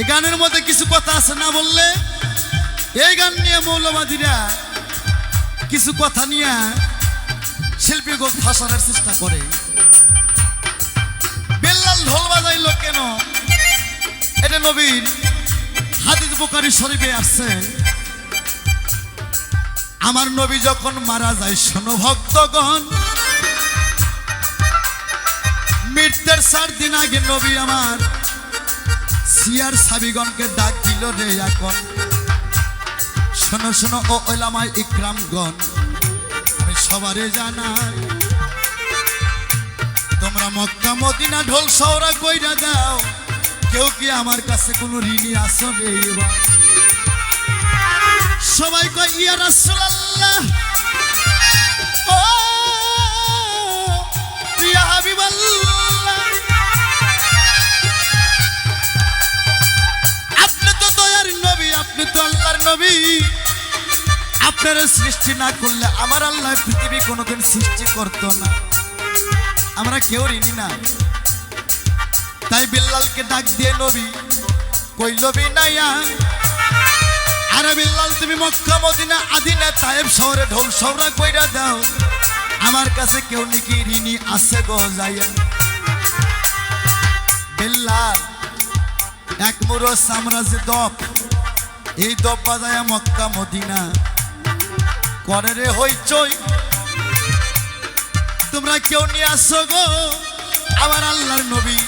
এই গানের মধ্যে কিছু কথা আছে না বললে? এই গান নিয়ে মৌলবাদীরা কিছু কথা নিয়ে শিল্পীকে ফাঁসানোর চেষ্টা করে। বেল্লাল ঢোল বাজাইলো কেন? এটা নবীর হাদিদ বুকারি শরীফে আসছে। আমার নবী যখন মারা যায়, শোনো ভক্তগণ। মৃত্যুর চার দিন আগে নবী আমার সিয়ার সাবিগণকে ডাক দিল রে এখন। শোনো শোনো, ও ওলামায় ইকরামগণ, আমি সবারে জানাই, তোমরা মক্কা, মদিনা, ঢোল সৌরা কইরা দাও, কেউ কি আমার কাছে কোনো ঋণী আসো রে সবাই কয়, ইয়া রাসূলুল্লাহ। ও, ইয়া হাবিবাল্লাহ। আপনি তো আল্লাহর নবী। আপনার সৃষ্টি না করলে আমার আল্লাহ পৃথিবী কোনোদিন সৃষ্টি করতো না। আমরা কেউ ঋণী না। তাই বিল্লালকে ডাক দিয়ে নবী কইল বিনাইয়া আরে বিল্লাল, তুমি মক্কা, মদিনা আদিনা তায়েব শহরে ঢোল সৌরা কইরা দাও। আমার কাছে কেউ নাকি ঋণী আছে গো যাইয়া বিল্লাল, এক মুরো সাম্রাজ্য দপ এই দপ বাজায়া মক্কা, মদিনা। করে রে হইচই। তোমরা কেউ নিয়ে আসো গো, আমার আল্লাহর নবী।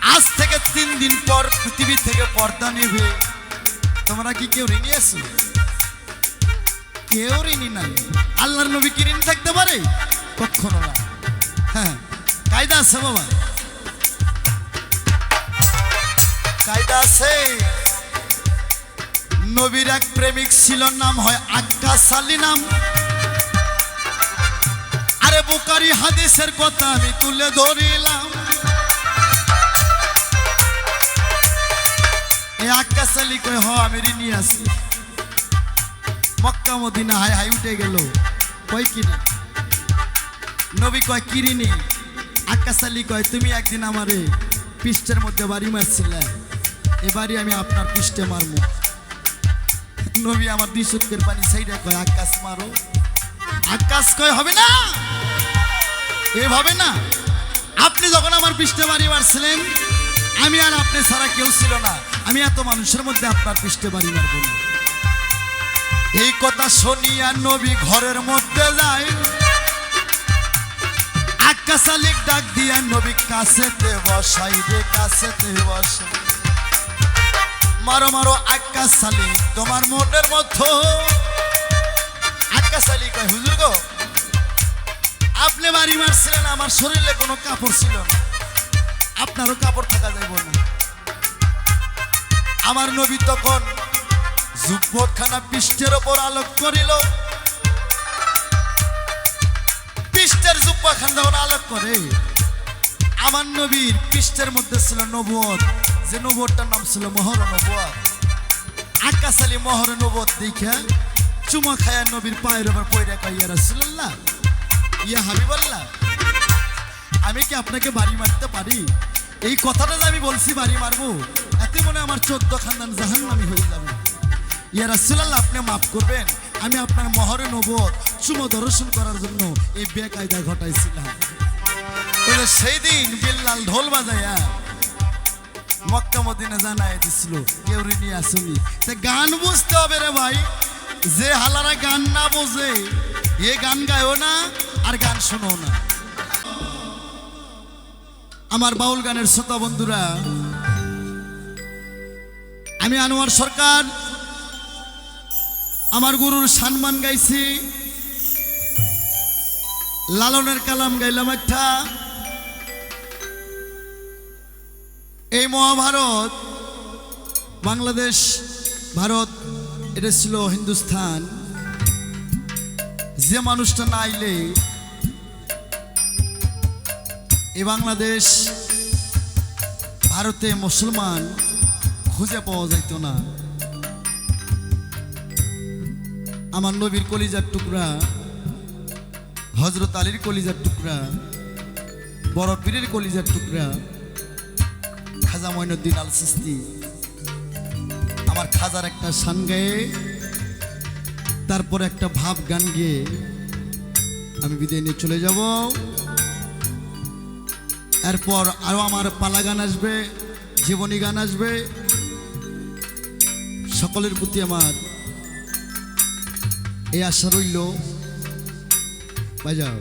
আজ থেকে তিন দিন পর পৃথিবী থেকে পর্দা নেবে। তোমরা কি কেউ ঋণী আছো? কেউ ঋণী নাই। আল্লাহর নবী কি ঋণ থাকতে পারে? কখনো না। হ্যাঁ কায়দা আছে বাবা। কায়দা আছে। নবীর এক প্রেমিক ছিল, নাম হয় আক্কাস আলী নাম আরে বুকারি হাদিসের কথা আমি তুলে ধরিলাম। আক্কাস আলী কয় হ, আমি ঋণী আছি। মক্কা মদিনা হাই হাই উঠে গেল। কয় কি রে? নবী কয়, কি ঋণী? আক্কাস আলী কয়, তুমি একদিন আমারে পৃষ্ঠের মধ্যে বাড়ি মারছিলে। এবারই আমি আপনার পৃষ্ঠে মারবো নবী আমার দুই চোখের পানি সাইডে কয়, আকাশ মারো। আকাশ কয়, হবে না? এভাবে না? আপনি যখন আমার পৃষ্ঠে বাড়ি মারছিলেন আমি আর আপনি ছাড়া কেউ ছিল না। আমি এত মানুষের মধ্যে আপনার পৃষ্ঠে বাড়ি মারবো না। এই কথা শুনিয়া নবী ঘরের মধ্যে যায়। আকাশ আলিক ডাক দিয়া নবী কাছেতে বসাই রে, কাছেতে বসাই। মারো মারো আকাশ সালি, তোমার মনের মতো আকাশ সালি কয়, হুজুর গো, আপনি বাড়ি মারছিলেন, আমার শরীরে কোনো কাপড় ছিল না। আপনারও কাপড় থাকা যাইব না। আমার নবী তখন যুবখানা পৃষ্ঠের ওপর আলোক করিল। পৃষ্ঠের যুব্বাখান যখন আলোক করে, আমার নবীর পৃষ্ঠের মধ্যে ছিল নবুয়ত যে নবুয়তটার নাম ছিল মহর নবুয়ত আকাশ আলী মহর নবুয়ত দেখে চুমা খায়া নবীর পায়ের ওপর পয়রা কইয়া রাসূলুল্লাহ, ইয়া হাবিবাল্লাহ, আমি কি আপনাকে বাড়ি মারতে পারি? এই কথাটা যে আমি বলছি বাড়ি মারবো, এতে মনে আমার চোদ্দ খানদান জাহান্নামী হয়ে যাবে। ইয়া রাসুল্লাহ আপনি মাফ করবেন। আমি আপনার মহরে নবত চুমো দর্শন করার জন্য এই বেকায়দা ঘটাইছিলাম। সেই দিন বিল্লাল ঢোল বাজায়া মক্কা মদিনা জানাই দিছিল। কেউ ঋণী আসেনি। তা গান বুঝতে হবে রে ভাই। যে হালারা গান না বোঝে, এ গান গায়ও না, আর গান শোনো না। আমার বাউল গানের শ্রোতা বন্ধুরা, আমি আনোয়ার সরকার। আমার গুরুর সম্মান গাইছি। লালনের কালাম গাইলাম একটা। এই মহাভারত, বাংলাদেশ, ভারত, এটা ছিল হিন্দুস্থান। যে মানুষটা না আইলে এই বাংলাদেশ, ভারতে মুসলমান খুঁজে পাওয়া যাইত না। আমার নবীর কলিজার টুকরা হজরত আলীর কলিজার টুকরা, বড় পীরের কলিজার টুকরা খাজা মঈনুদ্দিন আল সিস্তি আমার খাজার একটা সান গায়ে, তারপর একটা ভাব গান গেয়ে আমি বিদায় নিয়ে চলে যাব। এরপর আরও আমার পালা গান আসবে, জীবনী গান আসবে। সকলের প্রতি আমার এই আশা রইল। বাজাও।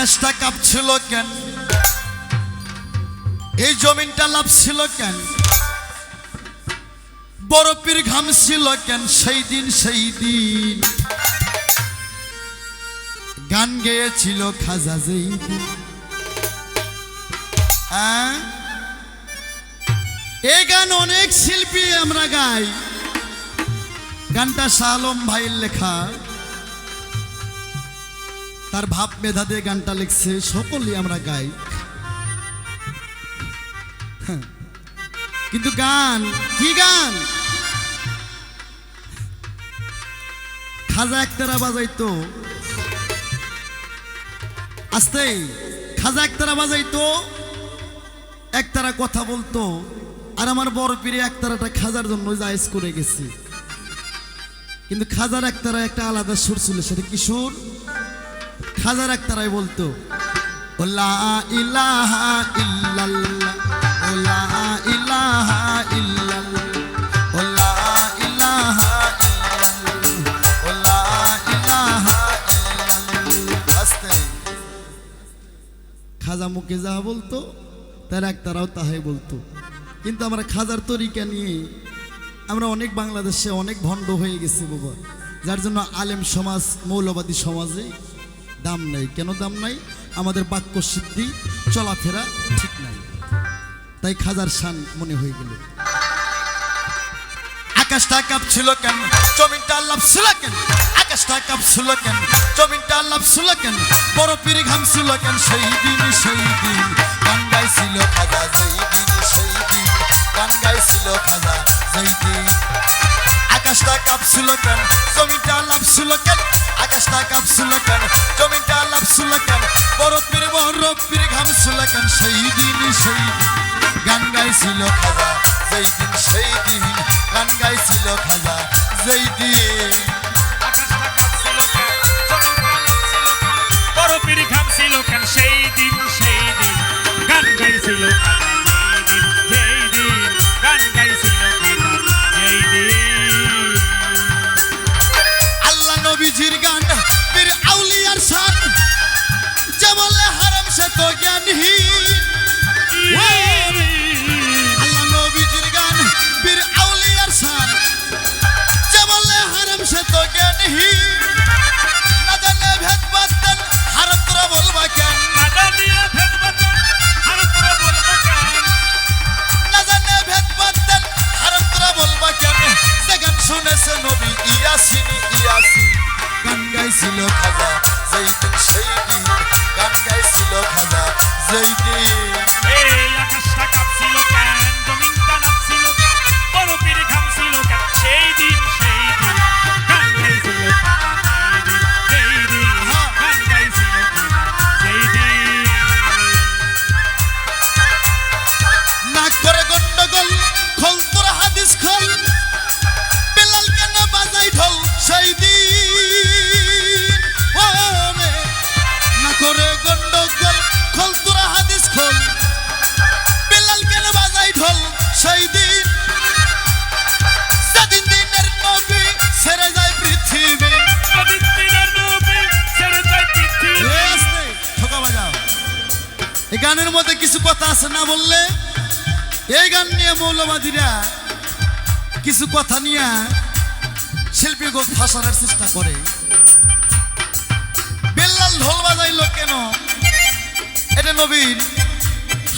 আকাশটা কাঁপছিল কেন? এই জমিনটা লাভছিল কেন? বরফের ঘাম ছিল কেন সেই দিন সেই দিন? গান গেয়েছিল খাজা যেই দিন? এই গান অনেক শিল্পী আমরা গাই। গানটা শাহ আলম ভাইয়ের লেখা। তার ভাব মেধা দিয়ে গানটা লিখছে, সকলেই আমরা গাই। হ্যাঁ। কিন্তু গান, কি গান? খাজা একতারা বাজাইতো। আস্তে, খাজা একতারা বাজাইতো। একতারা কথা বলতো। আর আমার বড় পীরে একতারাটা খাজার জন্য জায়েজ করে গেছি। কিন্তু খাজার একতারা একটা আলাদা সুর ছিল, সেটা কি সুর? খাজার একতারাই বলতো, ও লা ইলাহা ইল্লাল্লাহ, ও লা ইলাহা ইল্লাল্লাহ খাজা মুখে যা বলতো তার একতারাও তাহাই বলতো। কিন্তু আমরা খাজার তরিকা নিয়ে, আমরা অনেক বাংলাদেশে অনেক ভণ্ড হয়ে গেছি, বাবা। যার জন্য আলেম সমাজ, মৌলবাদী সমাজে দাম নাই। কেন দাম নাই? আমাদের বাক্য সিদ্ধি, চলাফেরা ঠিক নাই। তাই খাজার শান মনে হয়ে গেল। আকাশটা কাঁপছিল কেন? জমিনটা লাভছিল কেন? আকাশটা কাঁপছিল কেন? জমিনটা লাভছিল কেন? বড় পিড়ি ঘামছিল কেন? সেই দিন সেই দিন। গান গাইছিল খাজা যেই দিন, সেই দিন। গান গাইছিল খাজা যেই দিন। আকাশটা কাঁপছিল কেন? জমিনটা লাভছিল কেন? আকাশটা কাঁপছিল কেন জমিনটা লাভছিল কেন বড় পীর ঘামছিল কেন সেই দিন, সেই গান গাইছিল খাজা, যেই দিন, সেই দিন গান গাইছিল খাজা, যেই দিন? বরফের সেই দিন সেই দিন গান গাইছিল খাজা, যেই দিন গান গাইছিল খাজা মৌলবাদীরা কিছু কথা নিয়ে শিল্পী শিল্পীকে ফাঁসানোর চেষ্টা করে। বেল্লাল ঢোল বাজাইলো কেন? এটা নবীর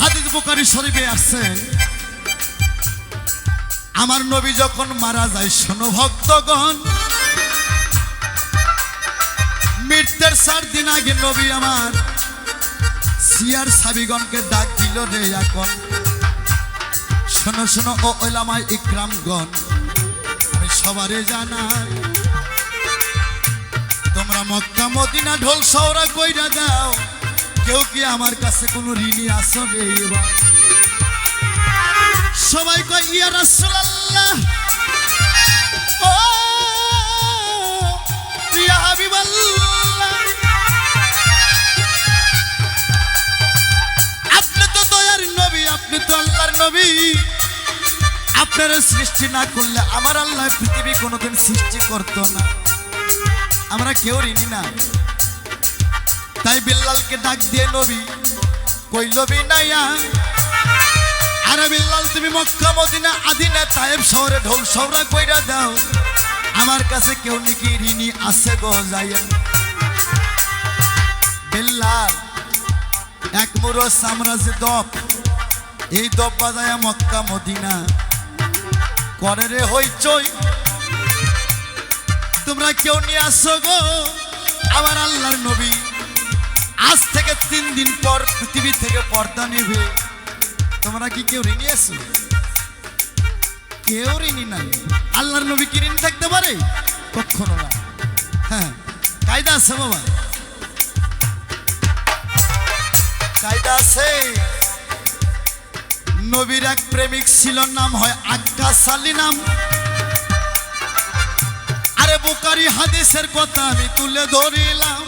হাদিস বুকারি শরীফে আসছেন আমার নবী যখন মারা যায়, শোনো ভক্তগণ। মৃত্যুর চার দিন আগে নবী আমার সিয়ার সাবিগণকে ডাক দিল, রে এখন শোনো শোনো, ও ওলামাই ইকরামগণ, আমি সবারে জানাই, তোমরা মক্কা, মদিনা, ঢোল সৌরা কইরা দাও কেউ কি আমার কাছে কোনো ঋণী আসো রে সবাই কয়, ইয়া রাসূলুল্লাহ, ও, ইয়া হাবিবাল্লাহ। আপনি তো দয়ার নবী, আপনি তো আল্লাহর নবী। আপনার সৃষ্টি না করলে আমার আল্লাহ পৃথিবী কোনোদিন সৃষ্টি করতো না। আমরা কেউ ঋণী না। তাই বিল্লালকে ডাক দিয়ে নবী কইল বিনাইয়া আরে বিল্লাল, তুমি মক্কা, মদিনা, আদিনা, তায়েব শহরে ঢোল সৌরা কইরা দাও। আমার কাছে কেউ নাকি ঋণী আছে গো যাইয়া বিল্লাল, এক মুরো সাম্রাজ্য দপ এই দপ বাজায়া মক্কা, মদিনা। করে রে হইচই তোমরা কেউ নিয়ে আসো গো, আমার আল্লাহর নবী। আজ থেকে তিন দিন পর পৃথিবী থেকে পর্দা নেবে। তোমরা কি কেউ ঋণী আছো? কেউ ঋণী নাই। আল্লাহর নবী কি ঋণ থাকতে পারে? কখনো না। হ্যাঁ কায়দা আছে বাবা। কায়দা আছে। নবীর এক প্রেমিক ছিল, নাম হয় আক্কাস আলী নাম আরে বোকারি হাদিসের কথা আমি তুলে ধরিলাম।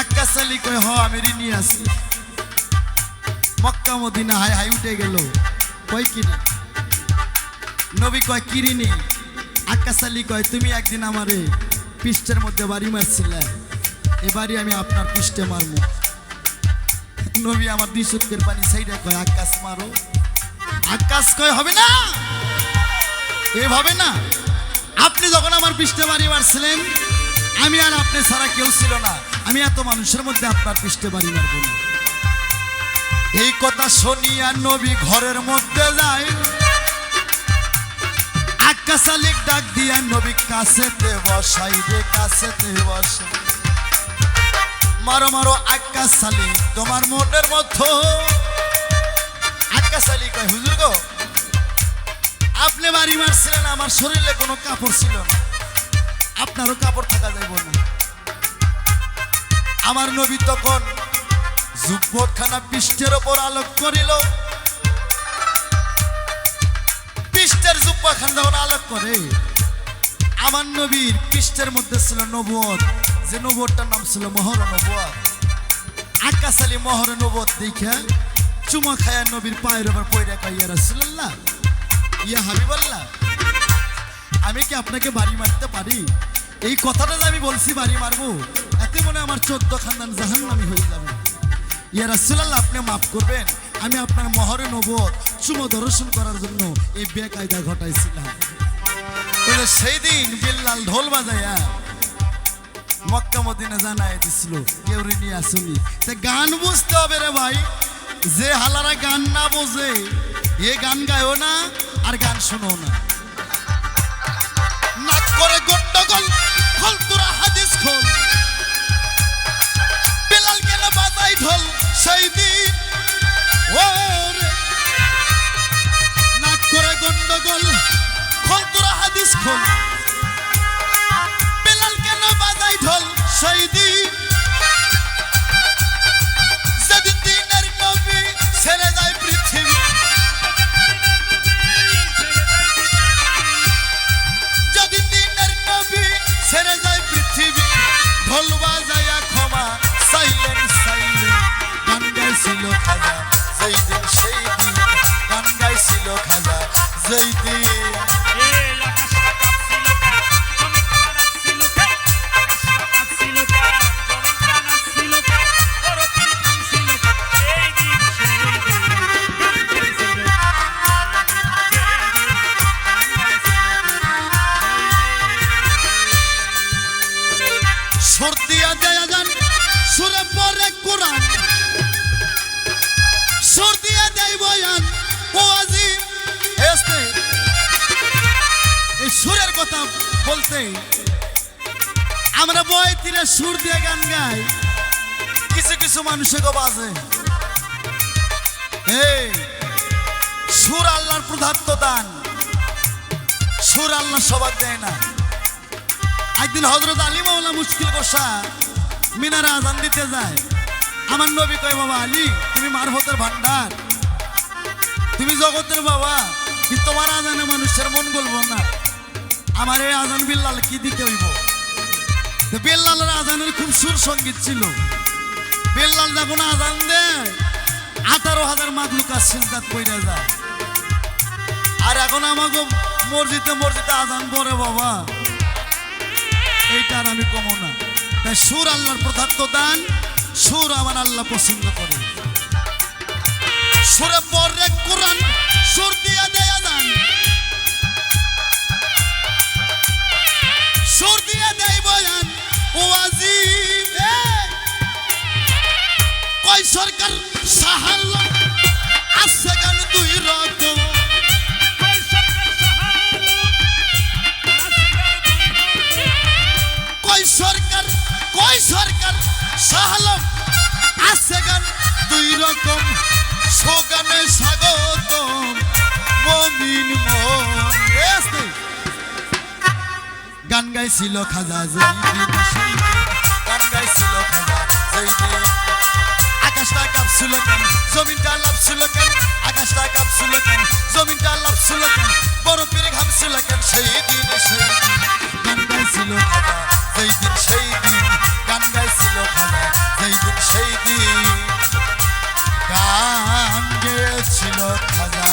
আক্কাস আলী কই হ, আমি ঋণী আছি। মক্কা মদিনা হাই হাই উঠে গেল। কই কি? নবী কয়, কি ঋণী? আক্কাস আলী কয়, তুমি একদিন আমারে পৃষ্ঠের মধ্যে বাড়ি মারছিলে। এবারই আমি আপনার পৃষ্ঠে মারবো। নবী আমার দুই চোখের পানি সাইডে কয়, আকাশ মারো। আকাশ কয়, হবে না? এভাবে না? আপনি যখন আমার পৃষ্ঠে বাড়ি মারছিলেন, আমি আর আপনি ছাড়া কেউ ছিল না। আমি এত মানুষের মধ্যে আপনার পৃষ্ঠে বাড়ি মারবো না। এই কথা শুনিয়া নবী ঘরের মধ্যে যায়। আকাশ আলিক ডাক দিয়া নবী কাছেতে বসাই রে, কাছেতে বসাই। মারো মারো আকাশ সালি, তোমার মনের মতো আকাশ আলী কয়, হুজুর গো, আপনি বাড়ি মারছিলেন, আমার শরীরে কোনো কাপড় ছিল না। আপনারও কাপড় থাকা যাইব না। আমার নবী তখন যুবখানা পৃষ্ঠের ওপর আলোক করিল। পৃষ্ঠের জুব্বাখান যখন আলোক করে, আমার নবীর পৃষ্ঠের মধ্যে ছিল নবুয়ত যে নবুয়তটার নাম ছিল মহর নবুয়ত আকাশ আলী মহর নবুয়ত দেখে চুমা খায়া নবীর পায়ের ওপর পয়রা কাইয়া রাসূলুল্লাহ, ইয়া হাবিবাল্লাহ, আমি কি আপনাকে বাড়ি মারতে পারি? এই কথাটা যে আমি বলছি বাড়ি মারবো, এতে মনে আমার চোদ্দ খানদান জাহান্নামি হয়ে যাবে। ইয়া রাসুল্লাহ আপনি মাফ করবেন, আমি আপনার মহরে নবুয়ত চুমো দর্শন করার জন্য এই বেকায়দা ঘটাইছিলাম। সেই দিন বিল্লাল ঢোল বাজায়া মক্কা মদিনা জানাই দিছিল। কেউ নিয়ে আসুনি। তা গান বুঝতে হবে রে ভাই। যে হালারা গান না বোঝে, এ গান গায়ও না, আর গান শোনো না। গাইছিল খাজা বলতে আমরা বই তীরে সুর দিয়ে গান গাই। কিছু কিছু মানুষকে বাজে। সুর আল্লাহর প্রধাত্ব দান। সুর আল্লাহ সবার দেয় না। একদিন হজরত আলী মাওলা মুশকিল কষা মিনারে আজান দিতে যায়। আমার নবী কয়, বাবা আলী, তুমি মারফতের ভান্ডার তুমি জগতের বাবা। তোমার আজানে মানুষের মন বলব না। আমার এই আজান বিল্লাল কি দিতে হইব? বেল্লালের আজানের খুব সুর সংগীত ছিল। বেল্লাল যখন আজান দেয়, আঠারো হাজার মাগলুকা সিজদাত কইরা যায়। আর এখন আমাকে মসজিদে মসজিদে আজান পড়ে বাবা। এইটা আর আমি কমো না। তাই সুর আল্লাহর প্রধাত্ব দান, সুর আমার আল্লাহ পছন্দ করে। সুরে পরে কোরআন সুর দিয়া দেয়া দান। কয় সরকার সাহাল আছে গান দুই রকম কই সরকার কই সরকার সাহালম আছে গান দুই রকম? সোগানে স্বাগত মমিন মন গান গাইছিল খাজা জৈদিন গান গাইছিল খাজা জৈদিন আকাশটা কাঁপছিল কেন জমিনটা লাভছিল কেন আকাশটা কাঁপছিল কেন জমিনটা লাভছিল কেন বরফের ঘামছিল কেন সেই দিন, সেই গান গাইছিল খালা যেই দিন, সেই দিন, গান গাইছিল খালা যেই দিন, সেই দিন। গান গেয়েছিল খালা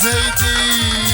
যেই দিন।